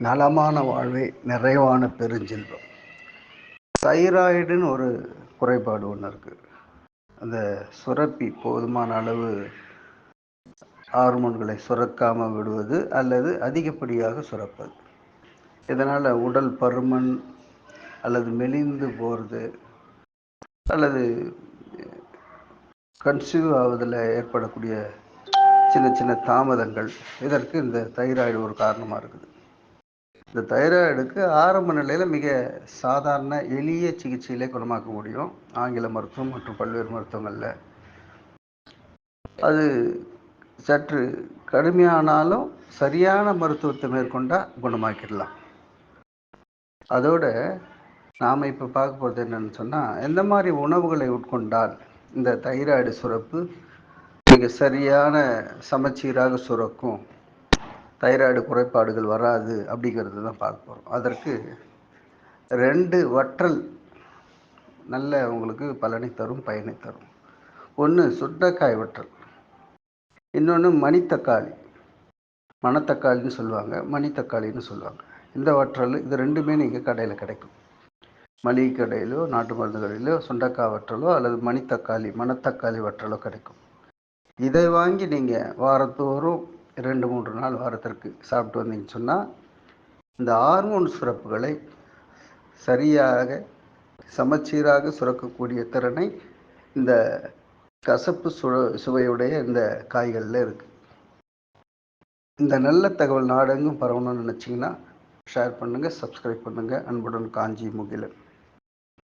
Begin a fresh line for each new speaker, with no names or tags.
நலமான வாழ்வே நிறைவான பெருஞ்செல்வம். தைராய்டுன்னு ஒரு குறைபாடு ஒன்று இருக்குது அந்த சுரப்பி போதுமான அளவு ஹார்மோன்களை சுரக்காமல் விடுவது அல்லது அதிகப்படியாக சுரப்பது. இதனால் உடல் பருமன் அல்லது மெலிந்து போகிறது அல்லது கன்சியூவ் ஆவதில் ஏற்படக்கூடிய சின்ன சின்ன தாமதங்கள். இதற்கு இந்த தைராய்டு ஒரு காரணமாக இருக்குது. இந்த தைராய்டுக்கு ஆரம்ப நிலையில் மிக சாதாரண எளிய சிகிச்சையிலே குணமாக்க முடியும். ஆங்கில மருத்துவம் மற்றும் பல்வேறு மருத்துவங்களில். அது சற்று கடுமையானாலும் சரியான மருத்துவத்தை மேற்கொண்டால் குணமாக்கிடலாம். அதோட நாம் இப்போ பார்க்க போகிறது என்னென்னு சொன்னால் எந்த மாதிரி உணவுகளை உட்கொண்டால் இந்த தைராய்டு சுரப்பு மிக சரியான சமச்சீராக சுரக்கும்? தைராய்டு குறைபாடுகள் வராது அப்படிங்கிறது தான் பார்க்க போகிறோம் அதற்கு ரெண்டு வற்றல் நல்ல உங்களுக்கு பலனை தரும் பயனை தரும். ஒன்று சுண்டைக்காய் வற்றல். இன்னொன்று மணித்தக்காளி. மணத்தக்காளின்னு சொல்லுவாங்க மணித்தக்காளின்னு சொல்லுவாங்க. இந்த வற்றல் இது ரெண்டுமே நீங்கள் கடையில் கிடைக்கும். மளிகை கடையிலோ நாட்டு மருந்து கடையிலோ சுண்டக்காய் வற்றலோ அல்லது மணித்தக்காளி மணத்தக்காளி வற்றலோ கிடைக்கும். இதை வாங்கி நீங்கள் வாரத்தோறும் ரெண்டு மூன்று நாள் வாரத்திற்கு சாப்பிட்டு வந்தீங்கன்னு சொன்னால் இந்த ஹார்மோன் சுரப்புகளை சரியாக சமச்சீராக சுரக்கக்கூடிய திறனை இந்த கசப்பு சு சுவையுடைய இந்த காய்களில் இருக்குது இந்த நல்ல தகவல் நாடெங்கும் பரவணும்னு நினச்சிங்கன்னா ஷேர் பண்ணுங்கள் சப்ஸ்கிரைப் பண்ணுங்கள் அன்புடன் காஞ்சி முகிலன்.